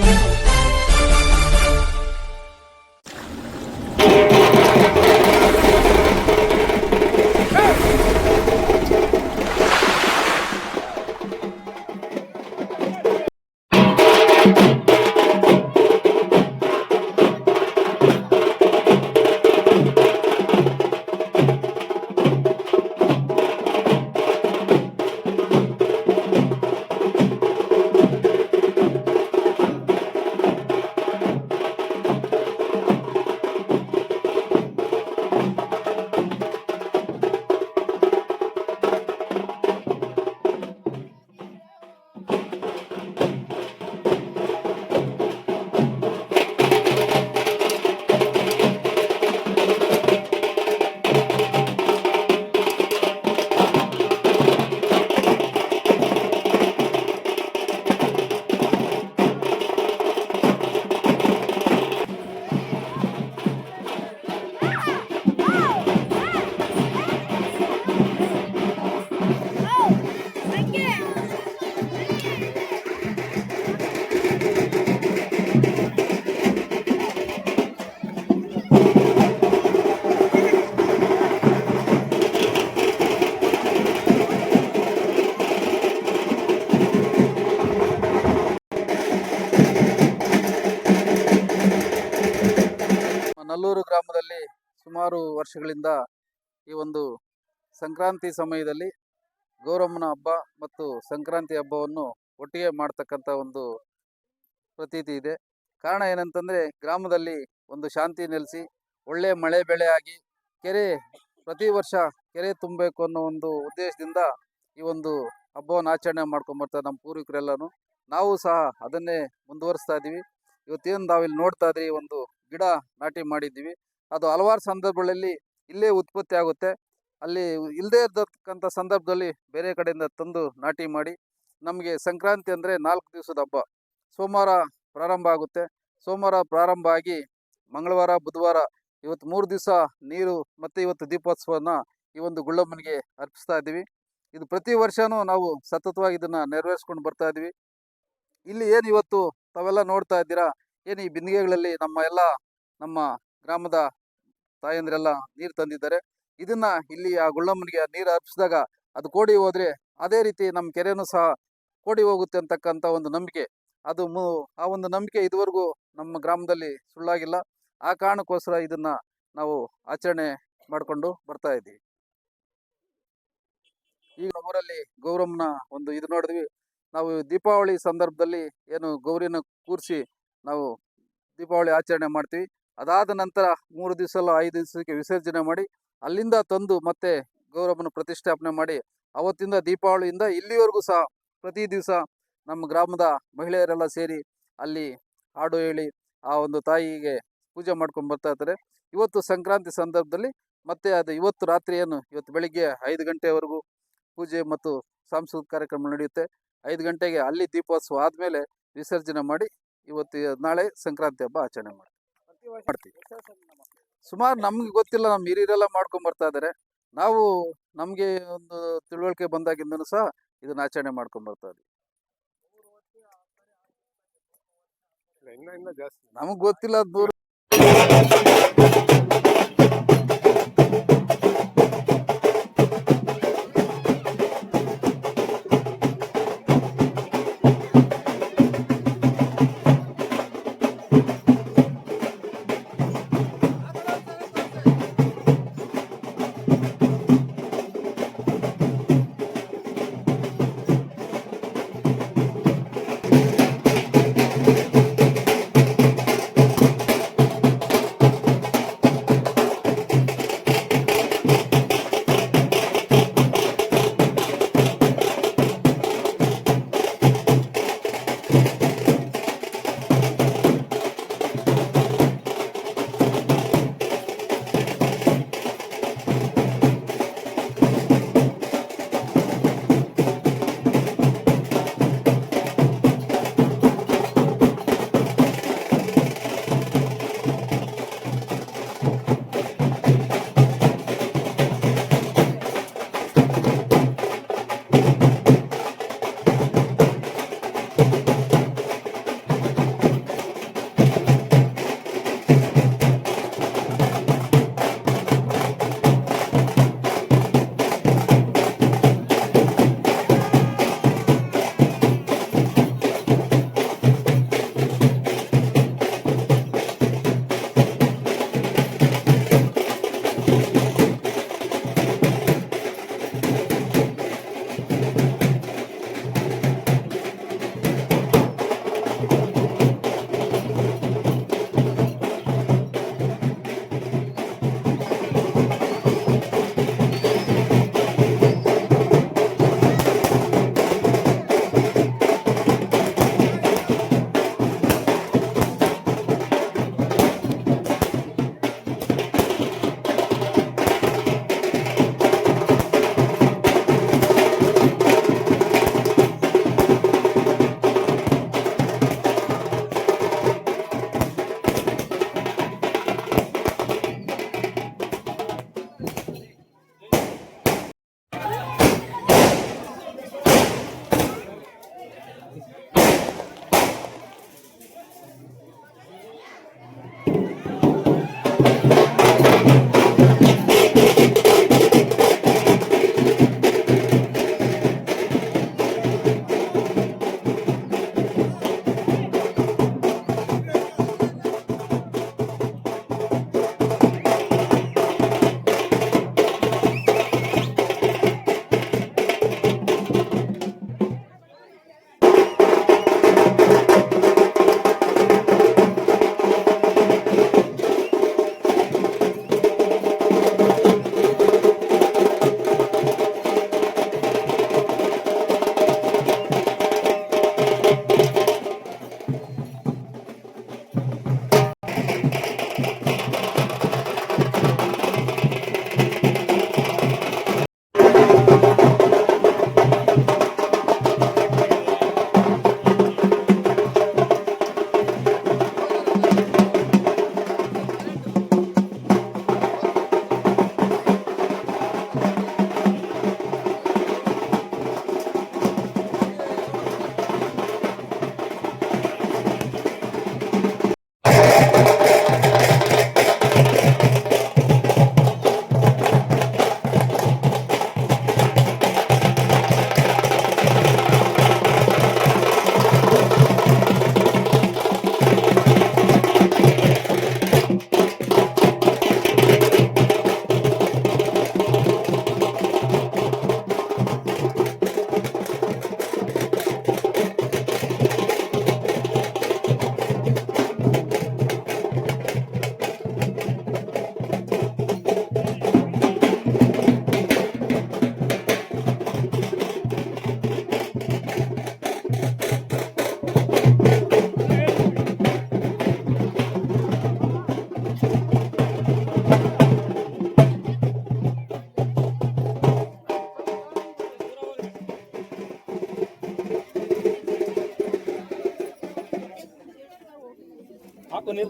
watching. ಸುಮಾರು ವರ್ಷಗಳಿಂದ ಈ ಒಂದು ಸಂಕ್ರಾಂತಿ ಸಮಯದಲ್ಲಿ ಗೌರಮ್ಮನ ಹಬ್ಬ ಮತ್ತು ಸಂಕ್ರಾಂತಿ ಹಬ್ಬವನ್ನು ಒಟ್ಟಿಗೆ ಮಾಡ್ತಕ್ಕಂಥ ಒಂದು ಪ್ರತೀತಿ ಇದೆ. ಕಾರಣ ಏನಂತಂದರೆ ಗ್ರಾಮದಲ್ಲಿ ಒಂದು ಶಾಂತಿ ನೆಲೆಸಿ ಒಳ್ಳೆಯ ಮಳೆ ಬೆಳೆ ಆಗಿ ಕೆರೆ ಪ್ರತಿ ವರ್ಷ ಕೆರೆ ತುಂಬಬೇಕು ಅನ್ನೋ ಒಂದು ಉದ್ದೇಶದಿಂದ ಈ ಒಂದು ಹಬ್ಬವನ್ನು ಆಚರಣೆ ಮಾಡ್ಕೊಂಬರ್ತಾರೆ ನಮ್ಮ ಪೂರ್ವಿಕರೆಲ್ಲನೂ. ನಾವು ಸಹ ಅದನ್ನೇ ಮುಂದುವರಿಸ್ತಾ ಇದ್ದೀವಿ. ಇವತ್ತೇನು ನಾವಿಲ್ಲಿ ನೋಡ್ತಾ ಇದ್ರಿ ಒಂದು ಗಿಡ ನಾಟಿ ಮಾಡಿದ್ದೀವಿ. ಅದು ಹಲವಾರು ಸಂದರ್ಭಗಳಲ್ಲಿ ಇಲ್ಲೇ ಉತ್ಪತ್ತಿ ಆಗುತ್ತೆ. ಅಲ್ಲಿ ಇಲ್ಲದೇ ಇರತಕ್ಕಂಥ ಸಂದರ್ಭದಲ್ಲಿ ಬೇರೆ ಕಡೆಯಿಂದ ತಂದು ನಾಟಿ ಮಾಡಿ ನಮಗೆ ಸಂಕ್ರಾಂತಿ ಅಂದರೆ ನಾಲ್ಕು ದಿವಸದ ಹಬ್ಬ. ಸೋಮವಾರ ಪ್ರಾರಂಭ ಆಗುತ್ತೆ. ಸೋಮವಾರ ಪ್ರಾರಂಭ ಆಗಿ ಮಂಗಳವಾರ, ಬುಧವಾರ ಇವತ್ತು ಮೂರು ದಿವಸ ನೀರು ಮತ್ತು ಇವತ್ತು ದೀಪೋತ್ಸವನ ಈ ಒಂದು ಗುಳ್ಳಮ್ಮನಿಗೆ ಅರ್ಪಿಸ್ತಾ ಇದ್ದೀವಿ. ಇದು ಪ್ರತಿ ವರ್ಷವೂ ನಾವು ಸತತವಾಗಿ ಇದನ್ನು ನೆರವೇರಿಸ್ಕೊಂಡು ಬರ್ತಾ ಇದ್ದೀವಿ. ಇಲ್ಲಿ ಏನು ಇವತ್ತು ತಾವೆಲ್ಲ ನೋಡ್ತಾ ಇದ್ದೀರಾ? ಏನು ಈ ಬಿಂದಿಗೆಗಳಲ್ಲಿ ನಮ್ಮ ಎಲ್ಲ ನಮ್ಮ ಗ್ರಾಮದ ತಾಯಂದಿರೆಲ್ಲ ನೀರು ತಂದಿದ್ದಾರೆ. ಇದನ್ನ ಇಲ್ಲಿ ಆ ಗುಳ್ಳಮ್ಮನಿಗೆ ನೀರು ಅರ್ಪಿಸಿದಾಗ ಅದು ಕೋಡಿ ಹೋದ್ರೆ ಅದೇ ರೀತಿ ನಮ್ಮ ಕೆರೆನೂ ಸಹ ಕೋಡಿ ಹೋಗುತ್ತೆ ಅಂತಕ್ಕಂಥ ಒಂದು ನಂಬಿಕೆ. ಅದು ಆ ಒಂದು ನಂಬಿಕೆ ಇದುವರೆಗೂ ನಮ್ಮ ಗ್ರಾಮದಲ್ಲಿ ಸುಳ್ಳಾಗಿಲ್ಲ. ಆ ಕಾರಣಕ್ಕೋಸ್ಕರ ಇದನ್ನ ನಾವು ಆಚರಣೆ ಮಾಡಿಕೊಂಡು ಬರ್ತಾ ಇದ್ದೀವಿ. ಈಗ ಊರಲ್ಲಿ ಗೌರಮ್ಮನ ಒಂದು ಇದು ನೋಡಿದ್ವಿ. ನಾವು ದೀಪಾವಳಿ ಸಂದರ್ಭದಲ್ಲಿ ಏನು ಗೌರಿನ ಕೂರಿಸಿ ನಾವು ದೀಪಾವಳಿ ಆಚರಣೆ ಮಾಡ್ತೀವಿ. ಅದಾದ ನಂತರ ಮೂರು ದಿವಸ ಐದು ದಿವಸಕ್ಕೆ ವಿಸರ್ಜನೆ ಮಾಡಿ ಅಲ್ಲಿಂದ ತಂದು ಮತ್ತೆ ಗೌರವನ ಪ್ರತಿಷ್ಠಾಪನೆ ಮಾಡಿ ಅವತ್ತಿಂದ ದೀಪಾವಳಿಯಿಂದ ಇಲ್ಲಿವರೆಗೂ ಸಹ ಪ್ರತಿ ದಿವಸ ನಮ್ಮ ಗ್ರಾಮದ ಮಹಿಳೆಯರೆಲ್ಲ ಸೇರಿ ಅಲ್ಲಿ ಹಾಡು ಹೇಳಿ ಆ ಒಂದು ತಾಯಿಗೆ ಪೂಜೆ ಮಾಡ್ಕೊಂಡು ಬರ್ತಾ ಇರ್ತಾರೆ ಇವತ್ತು ಸಂಕ್ರಾಂತಿ ಸಂದರ್ಭದಲ್ಲಿ ಮತ್ತೆ ಅದು ಇವತ್ತು ರಾತ್ರಿ ಏನು ಇವತ್ತು ಬೆಳಿಗ್ಗೆ ಐದು ಗಂಟೆವರೆಗೂ ಪೂಜೆ ಮತ್ತು ಸಾಂಸ್ಕೃತಿಕ ಕಾರ್ಯಕ್ರಮ ನಡೆಯುತ್ತೆ. ಐದು ಗಂಟೆಗೆ ಅಲ್ಲಿ ದೀಪೋತ್ಸವ ಆದಮೇಲೆ ವಿಸರ್ಜನೆ ಮಾಡಿ ಇವತ್ತು ನಾಳೆ ಸಂಕ್ರಾಂತಿ ಹಬ್ಬ ಆಚರಣೆ ಮಾಡಿ ಮಾಡ್ತೀವಿ. ಸುಮಾರು ನಮ್ಗೆ ಗೊತ್ತಿಲ್ಲ ನಮ್ಮ ಹಿರಿಯರೆಲ್ಲ ಮಾಡ್ಕೊಂಡ್ ಬರ್ತಾ ಇದ್ದಾರೆ ನಾವು ನಮಗೆ ಒಂದು ತಿಳುವಳಿಕೆ ಬಂದಾಗಿಂದನೂ ಸಹ ಇದನ್ನ ಆಚರಣೆ ಮಾಡ್ಕೊಂಡ್ ಬರ್ತಾ ಜಾಸ್ತಿ. ನಮಗ್ ಗೊತ್ತಿಲ್ಲ ದೂರ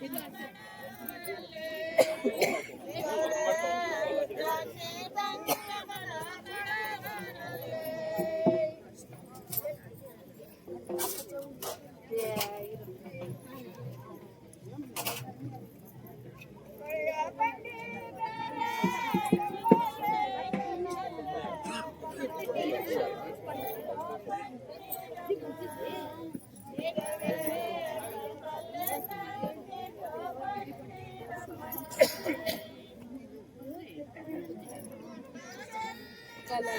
Thank you.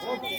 ನಾಳೆ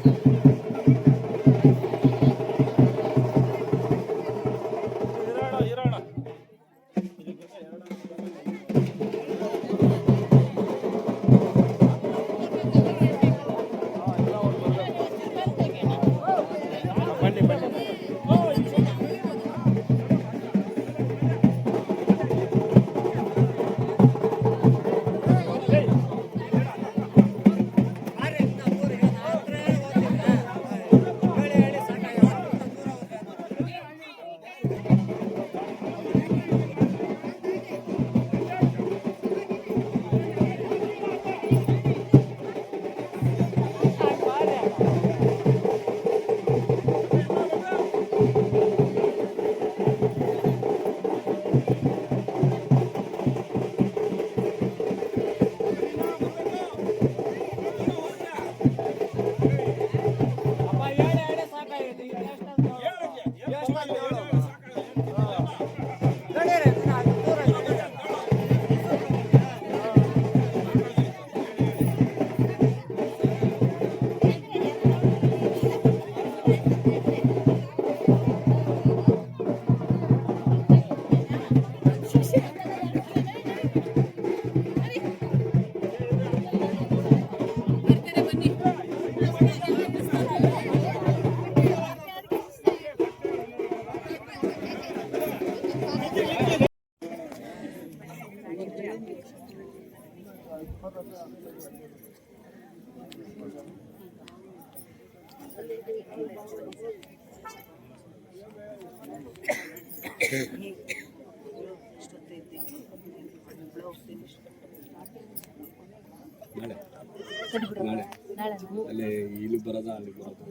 ಅಲ್ಲಿ ಇಲ್ಲಿ ಬರೋದ ಅಲ್ಲಿ ಬರೋದು.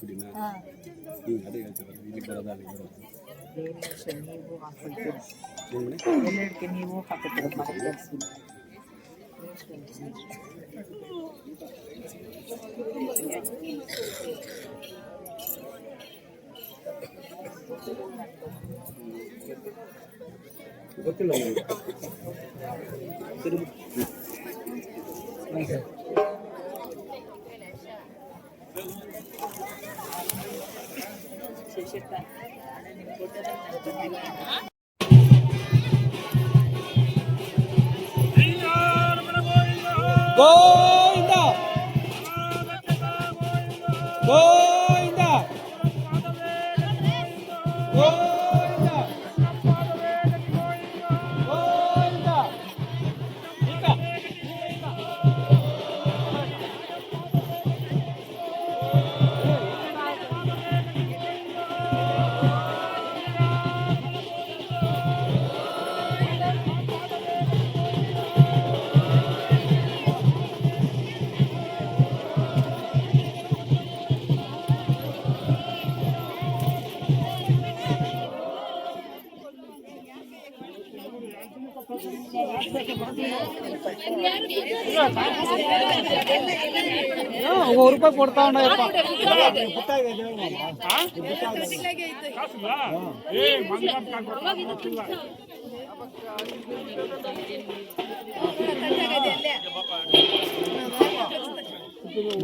ಪುಡಿನ? ಹ್ಞೂ ಅದೇ ಹೇಳ್ತಾರೆ. ಇಲ್ಲಿ ಬರೋದ ಅಲ್ಲಿ ಬರೋದು. ನೀವು ನೀವು ಗೊತ್ತಿಲ್ಲ ತಿರುಗಿ ಗೋವಿಂದ ಗೋವಿಂದ ஒரு ರೂಪಾಯಿ ಕೊಡ್ತಾ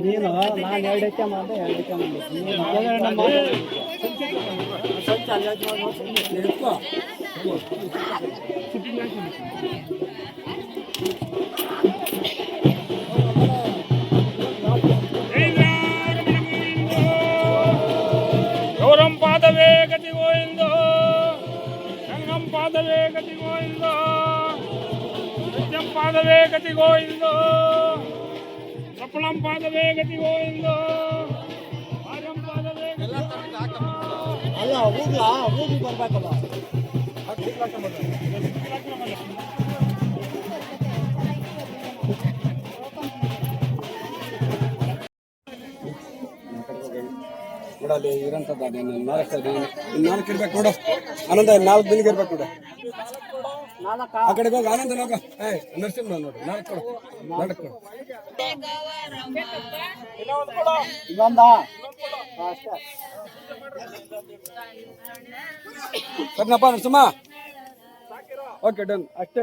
ನೀನು ನಾನು ಎರಡಕ್ಕೆ ಮಾಡಿದೆ ಎರಡಕ್ಕೆ ಮಾಡಿದೆ ಪಾದವೇ ಗತಿಗೋ ಇಲ್ಲೋ. ನಿತ್ಯಂ ಪಾದವೇ ಗತಿಗೋ ಇಲ್ಲೋ. ಸಫಲಂ ಪಾದವೇ ಗತಿಗೋ ಇಲ್ಲೋ ಆರ್ಯಂ ಪಾದವೇ ಅಲ್ಲ ಹೋಗ್ಲಾ ಹೋಗಿ ಬರ್ಬೇಕಲ್ಲ ಅದು ನೋಡಲ್ಲಿ ಇರೋಂಥದ್ದು ಅದೇ ನಾಲ್ಕು ನಾಲ್ಕು ಇರ್ಬೇಕು ನೋಡು. ಆನಂದ, ನಾಲ್ಕು ದಿನಕ್ಕೆ ಇರ್ಬೇಕು ನೋಡು. ಆ ಕಡೆಗೆ ಹೋಗಿ, ಆನಂದ ಹೋಗ ಏ, ನರಸಿಂಹ ನೋಡು, ನಾಲ್ಕು ನಾಲ್ಕು ಕೊಡು. ಅಷ್ಟೇ ಸರಿನಪ್ಪ, ನರಸಿಂಹ? ಓಕೆ ಡನ್ ಅಷ್ಟೇ.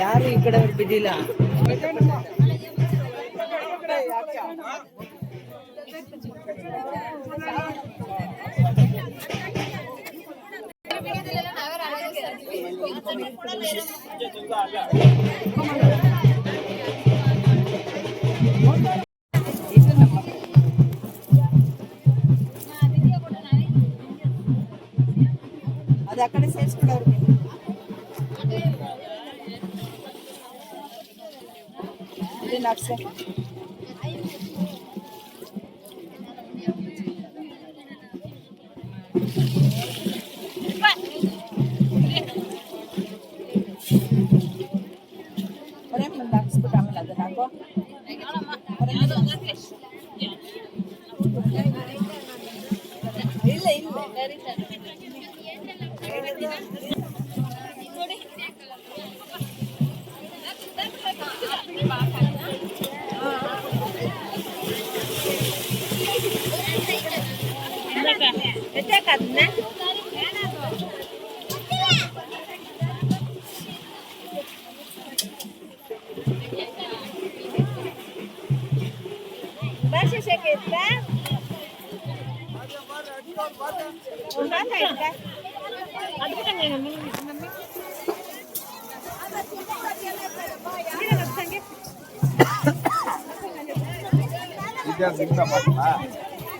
ಯಾರು ಈ ಕಡೆ ಅವ್ರು ಬಿದ್ದಿಲ್ಲ ಅದು ಆ ಕಡೆ ಸೇರಿಸ್ಬಿಡೋರು ಇದನ್ನ ಹಾಕ್ಸೆ ಬರೀ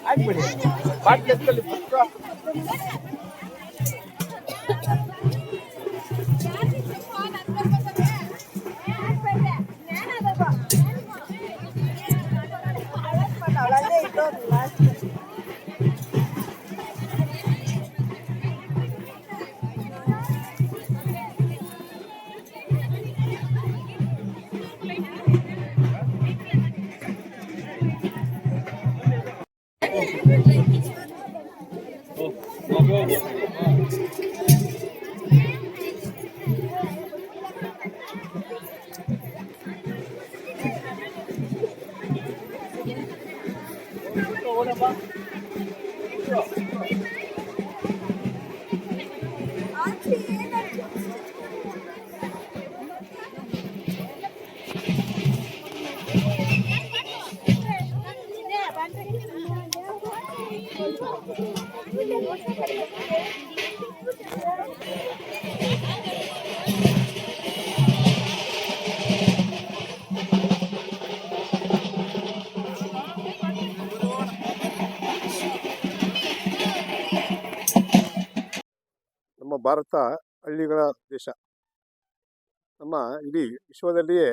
ಆಗ್ಬಿಡಿ ಬಾಟ್ಲಿ ಎತ್ಕೊಳ್ಳಿ ಭಾರತ ಹಳ್ಳಿಗಳ ದೇಶ. ನಮ್ಮ ಇಡೀ ವಿಶ್ವದಲ್ಲಿಯೇ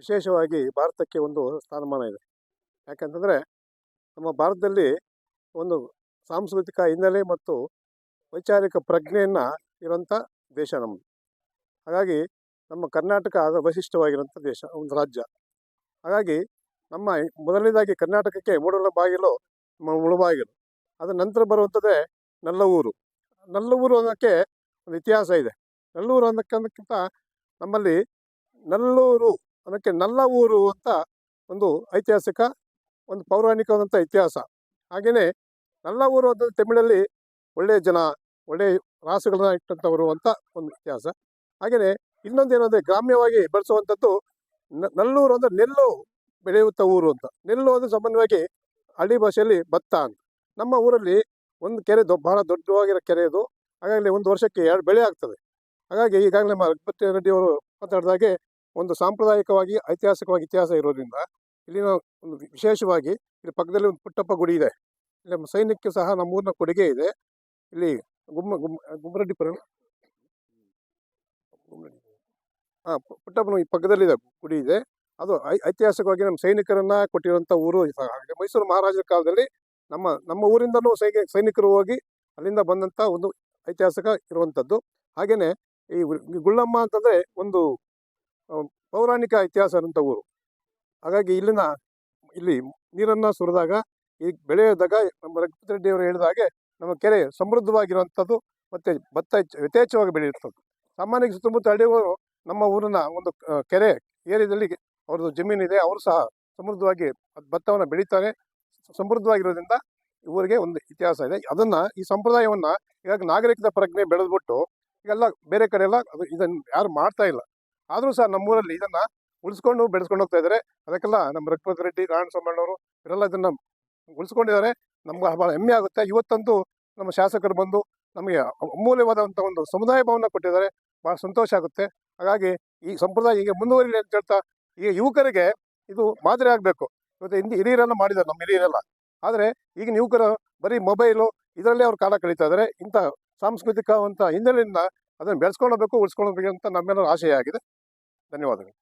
ವಿಶೇಷವಾಗಿ ಭಾರತಕ್ಕೆ ಒಂದು ಸ್ಥಾನಮಾನ ಇದೆ. ಯಾಕಂತಂದರೆ ನಮ್ಮ ಭಾರತದಲ್ಲಿ ಒಂದು ಸಾಂಸ್ಕೃತಿಕ ಹಿನ್ನೆಲೆ ಮತ್ತು ವೈಚಾರಿಕ ಪ್ರಜ್ಞೆಯನ್ನು ಇರೋಂಥ ದೇಶ ನಮ್ಮದು ಹಾಗಾಗಿ ನಮ್ಮ ಕರ್ನಾಟಕ ಅದು ವೈಶಿಷ್ಟ್ಯವಾಗಿರೋಂಥ ದೇಶ, ಒಂದು ರಾಜ್ಯ. ಹಾಗಾಗಿ ನಮ್ಮ ಮೊದಲನೇದಾಗಿ ಕರ್ನಾಟಕಕ್ಕೆ ಮೂಡಲ ಬಾಗಿಲು ನಮ್ಮ ಮುಳುಬಾಗಿಲು. ಅದರ ನಂತರ ಬರುವಂಥದ್ದೇ ನಲ್ಲವೂರು. ನಲ್ಲೂರು ಅನ್ನೋಕ್ಕೆ ಒಂದು ಇತಿಹಾಸ ಇದೆ. ನಲ್ಲೂರು ಅನ್ನೋಕ್ಕಿಂತ ನಮ್ಮಲ್ಲಿ ನಲ್ಲೂರು ಅನ್ನೋಕ್ಕೆ ನಲ್ಲ ಊರು ಅಂತ ಒಂದು ಐತಿಹಾಸಿಕ, ಒಂದು ಪೌರಾಣಿಕವಾದಂಥ ಇತಿಹಾಸ. ಹಾಗೆಯೇ ನಲ್ಲ ಊರು ಅಂತ ತಮಿಳಲ್ಲಿ ಒಳ್ಳೆಯ ಜನ ಒಳ್ಳೆಯ ರಾಸುಗಳನ್ನ ಇಟ್ಟಂಥವರು ಅಂತ ಒಂದು ಇತಿಹಾಸ. ಹಾಗೆಯೇ ಇನ್ನೊಂದು ಏನಂದರೆ ಗ್ರಾಮ್ಯವಾಗಿ ಬೆಳೆಸುವಂಥದ್ದು ನಲ್ಲೂರು ಅಂದರೆ ನೆಲ್ಲು ಬೆಳೆಯುತ್ತ ಊರು ಅಂತ. ನೆಲ್ಲು ಅಂದರೆ ಸಾಮಾನ್ಯವಾಗಿ ಹಳ್ಳಿ ಭಾಷೆಯಲ್ಲಿ ಭತ್ತ ಅಂತ. ನಮ್ಮ ಊರಲ್ಲಿ ಒಂದು ಕೆರೆ ದೊ, ಬಹಳ ದೊಡ್ಡವಾಗಿರೋ ಕೆರೆ ಇದು. ಹಾಗಾಗಿ ಒಂದು ವರ್ಷಕ್ಕೆ ಎರಡು ಬೆಳೆ ಆಗ್ತದೆ. ಹಾಗಾಗಿ ಈಗಾಗಲೇ ರಘುಪತಿ ರೆಡ್ಡಿ ಅವರು ಮಾತಾಡಿದಾಗೆ ಒಂದು ಸಾಂಪ್ರದಾಯಿಕವಾಗಿ, ಐತಿಹಾಸಿಕವಾಗಿ ಇತಿಹಾಸ ಇರೋದ್ರಿಂದ ಇಲ್ಲಿನ ಒಂದು ವಿಶೇಷವಾಗಿ ಇಲ್ಲಿ ಪಕ್ಕದಲ್ಲಿ ಒಂದು ಪುಟ್ಟಪ್ಪ ಗುಡಿ ಇದೆ. ಇಲ್ಲಿ ಸೈನ್ಯಕ್ಕೆ ಸಹ ನಮ್ಮೂರಿನ ಕೊಡುಗೆ ಇದೆ. ಇಲ್ಲಿ ಗುಮ್ಮ ಗುಮ್ಮ ಪರ ಹಾಂ ಪುಟ್ಟಪ್ಪನ ಈ ಪಕ್ಕದಲ್ಲಿದೆ ಗುಡಿ ಇದೆ. ಅದು ಐತಿಹಾಸಿಕವಾಗಿ ನಮ್ಮ ಸೈನಿಕರನ್ನ ಕೊಟ್ಟಿರುವಂಥ ಊರು ಇದು. ಮೈಸೂರು ಮಹಾರಾಜರ ಕಾಲದಲ್ಲಿ ನಮ್ಮ ನಮ್ಮ ಊರಿಂದಲೂ ಸೈಗೆ, ಸೈನಿಕರು ಹೋಗಿ ಅಲ್ಲಿಂದ ಬಂದಂಥ ಒಂದು ಐತಿಹಾಸಿಕ ಇರುವಂಥದ್ದು ಹಾಗೆಯೇ ಈ ಗುಳ್ಳಮ್ಮ ಅಂತಂದರೆ ಒಂದು ಪೌರಾಣಿಕ ಇತಿಹಾಸ ಇರುವಂಥ ಊರು. ಹಾಗಾಗಿ ಇಲ್ಲಿನ, ಇಲ್ಲಿ ನೀರನ್ನು ಸುರಿದಾಗ, ಈ ಬೆಳೆಯದಾಗ, ನಮ್ಮ ರಘುಪತಿ ರೆಡ್ಡಿ ಅವರು ಹೇಳಿದ ಹಾಗೆ ನಮ್ಮ ಕೆರೆ ಸಮೃದ್ಧವಾಗಿರುವಂಥದ್ದು ಮತ್ತು ಭತ್ತ ಯಥೇಚ್ಛವಾಗಿ ಬೆಳೆಯುತ್ತದೆ ಸಾಮಾನ್ಯ ಸುತ್ತಮುತ್ತ ಹಳ್ಳಿಯವರು ನಮ್ಮ ಊರಿನ ಒಂದು ಕೆರೆ ಏರಿಯಾದಲ್ಲಿ ಅವ್ರದ್ದು ಜಮೀನಿದೆ. ಅವರು ಸಹ ಸಮೃದ್ಧವಾಗಿ ಭತ್ತವನ್ನು ಬೆಳೀತಾರೆ. ಸಮೃದ್ಧವಾಗಿರೋದ್ರಿಂದ ಇವರಿಗೆ ಒಂದು ಇತಿಹಾಸ ಇದೆ. ಅದನ್ನ ಈ ಸಂಪ್ರದಾಯವನ್ನ ಈಗ ನಾಗರಿಕದ ಪ್ರಜ್ಞೆ ಬೆಳೆದ್ಬಿಟ್ಟು ಈಗೆಲ್ಲ ಬೇರೆ ಕಡೆ ಎಲ್ಲ ಇದನ್ನು ಯಾರು ಮಾಡ್ತಾ ಇಲ್ಲ. ಆದರೂ ಸಹ ನಮ್ಮೂರಲ್ಲಿ ಇದನ್ನ ಉಳಿಸ್ಕೊಂಡು ಬೆಳೆಸ್ಕೊಂಡು ಹೋಗ್ತಾ ಇದ್ದಾರೆ ಅದಕ್ಕೆಲ್ಲ ನಮ್ಮ ರಘುಪತಿ ರೆಡ್ಡಿ ನಾರಾಯಣ ಸೋಮಣ್ಣವರು ಇವರೆಲ್ಲ ಇದನ್ನ ಉಳಿಸ್ಕೊಂಡಿದ್ದಾರೆ. ನಮ್ಗೆ ಬಹಳ ಹೆಮ್ಮೆ ಆಗುತ್ತೆ. ಇವತ್ತಂತೂ ನಮ್ಮ ಶಾಸಕರು ಬಂದು ನಮಗೆ ಅಮೂಲ್ಯವಾದಂಥ ಒಂದು ಸಮುದಾಯ ಭವನ ಕೊಟ್ಟಿದ್ದಾರೆ. ಭಾಳ ಸಂತೋಷ ಆಗುತ್ತೆ. ಹಾಗಾಗಿ ಈ ಸಂಪ್ರದಾಯ ಹೀಗೆ ಮುಂದುವರಿಲಿ ಅಂತ ಹೇಳ್ತಾ ಈಗ ಯುವಕರಿಗೆ ಇದು ಮಾದರಿ ಆಗಬೇಕು. ಇವತ್ತು ಹಿಂದಿ ಹಿರಿಯರೆಲ್ಲ ಮಾಡಿದ್ದಾರೆ, ನಮ್ಮ ಹಿರಿಯರೆಲ್ಲ. ಆದರೆ ಈಗಿನ ಯುವಕರು ಬರೀ ಮೊಬೈಲು ಇದರಲ್ಲೇ ಅವ್ರು ಕಾಲ ಕಳೀತಾ ಇದ್ದಾರೆ. ಇಂಥ ಸಾಂಸ್ಕೃತಿಕವಂಥ ಹಿನ್ನೆಲೆಯಿಂದ ಅದನ್ನು ಬೆಳೆಸ್ಕೊಂಡು ಉಳಿಸ್ಕೊಳ್ಬೇಕು ಅಂತ ನಮ್ಮೆಲ್ಲರ ಆಶಯ ಆಗಿದೆ. ಧನ್ಯವಾದಗಳು.